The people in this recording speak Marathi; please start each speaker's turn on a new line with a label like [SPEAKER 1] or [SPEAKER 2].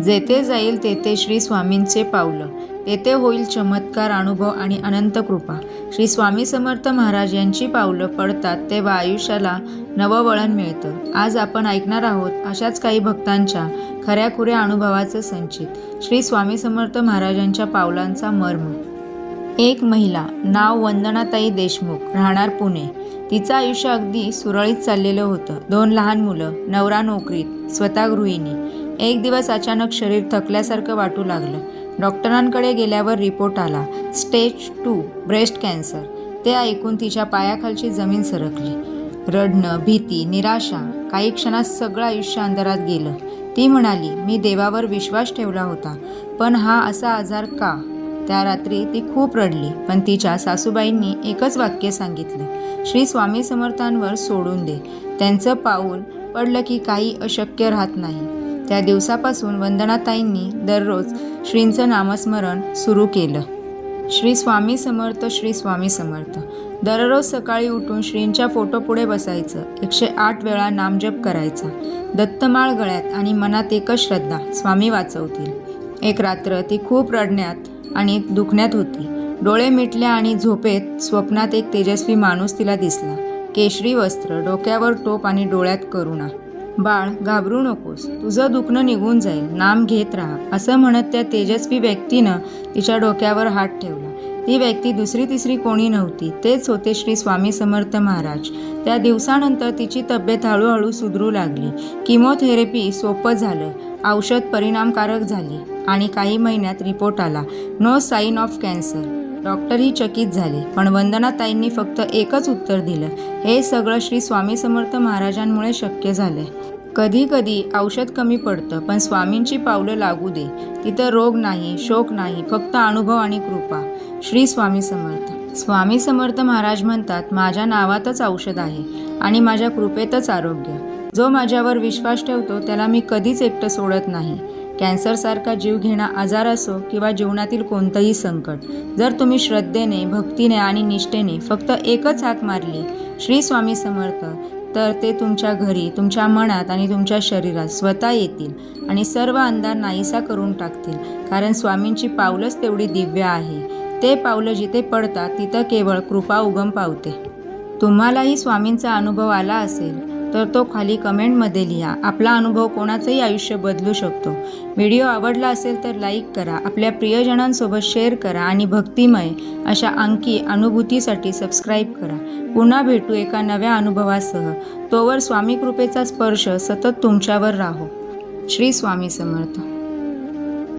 [SPEAKER 1] जेथे जाईल तेथे श्री स्वामींचे पावलं. तेथे होईल चमत्कार अनुभव आणि अनंत कृपा. श्री स्वामी समर्थ महाराज यांची पावलं पडतात तेव्हा आयुष्याला नवं वळण मिळतं. आज आपण ऐकणार आहोत अशाच काही भक्तांच्या खऱ्याखुऱ्या अनुभवाचं संचित. श्री स्वामी समर्थ महाराजांच्या पावलांचा मर्म. एक महिला नाव वंदनाताई देशमुख राहणार पुणे. तिचं आयुष्य अगदी सुरळीत चाललेलं होतं. दोन लहान मुलं नवरा नोकरीत स्वतः गृहिणी. एक दिवस अचानक शरीर थकल्यासारखं वाटू लागलं. डॉक्टरांकडे गेल्यावर रिपोर्ट आला स्टेज टू ब्रेस्ट कॅन्सर. ते ऐकून तिच्या पायाखालची जमीन सरकली. रडणं भीती निराशा काही क्षणात सगळं आयुष्य अंधारात गेलं. ती म्हणाली मी देवावर विश्वास ठेवला होता पण हा असा आजार का? त्या रात्री ती खूप रडली पण तिच्या सासूबाईंनी एकच वाक्य सांगितलं श्री स्वामी समर्थांवर सोडून दे. त्यांचं पाऊल पडलं की काही अशक्य राहत नाही. त्या दिवसापासून वंदनाताईंनी दररोज श्रींचं नामस्मरण सुरू केलं. श्री स्वामी समर्थ श्री स्वामी समर्थ. दररोज सकाळी उठून श्रींच्या फोटोपुढे बसायचं. एकशे आठ वेळा नामजप करायचा. दत्तमाळ गळ्यात आणि मनात एकच श्रद्धा स्वामी वाचवतील. एक रात्र ती खूप रडण्यात आणि दुखण्यात होती. डोळे मिटल्या आणि झोपेत स्वप्नात एक तेजस्वी माणूस तिला दिसला. केशरी वस्त्र डोक्यावर टोप आणि डोळ्यात करुणा. बाळ घाबरू नकोस. तुझं दुखणं निघून जाईल. नाम घेत राहा. असं म्हणत त्या तेजस्वी व्यक्तीनं तिच्या डोक्यावर हात ठेवला. ती व्यक्ती दुसरी तिसरी कोणी नव्हती. तेच होते श्री स्वामी समर्थ महाराज. त्या दिवसानंतर तिची तब्येत हळूहळू सुधरू लागली. किमोथेरपी सोपं झालं. औषध परिणामकारक झाली. आणि काही महिन्यात रिपोर्ट आला. नो साईन ऑफ कॅन्सर डॉक्टरही चकित झाले पण वंदनाताईंनी फक्त एकच उत्तर दिलं. हे सगळं श्री स्वामी समर्थ महाराजांमुळे शक्य झालंय. कधी कधी औषध कमी पडतं पण स्वामींची पावलं लागू दे. तिथं रोग नाही शोक नाही फक्त अनुभव आणि कृपा. श्री स्वामी समर्थ. स्वामी समर्थ महाराज म्हणतात माझ्या नावातच औषध आहे आणि माझ्या कृपेतच आरोग्य. जो माझ्यावर विश्वास ठेवतो त्याला मी कधीच एकटं सोडत नाही. कॅन्सरसारखा जीव घेणा आजार असो किंवा जीवनातील कोणतंही संकट जर तुम्ही श्रद्धेने भक्तीने आणि निष्ठेने फक्त एकच हाक मारली श्री स्वामी समर्थ तर ते तुमच्या घरी तुमच्या मनात आणि तुमच्या शरीरात स्वतः येतील आणि सर्व अंधार नाहीसा करून टाकतील. कारण स्वामींची पावलंच तेवढी दिव्य आहे. ते पावलं जिथे पडतात तिथं केवळ कृपा उगम पावते. तुम्हालाही स्वामींचा अनुभव आला असेल तर तो खाली कमेंटमध्ये लिहा. आपला अनुभव कोणाचंही आयुष्य बदलू शकतो. व्हिडिओ आवडला असेल तर लाईक करा. आपल्या प्रियजनांसोबत शेअर करा आणि भक्तिमय अशा अंकी अनुभूतीसाठी सबस्क्राईब करा. पुन्हा भेटू एका नव्या अनुभवासह. तोवर स्वामी कृपेचा स्पर्श सतत तुमच्यावर राहो. श्री स्वामी समर्थ.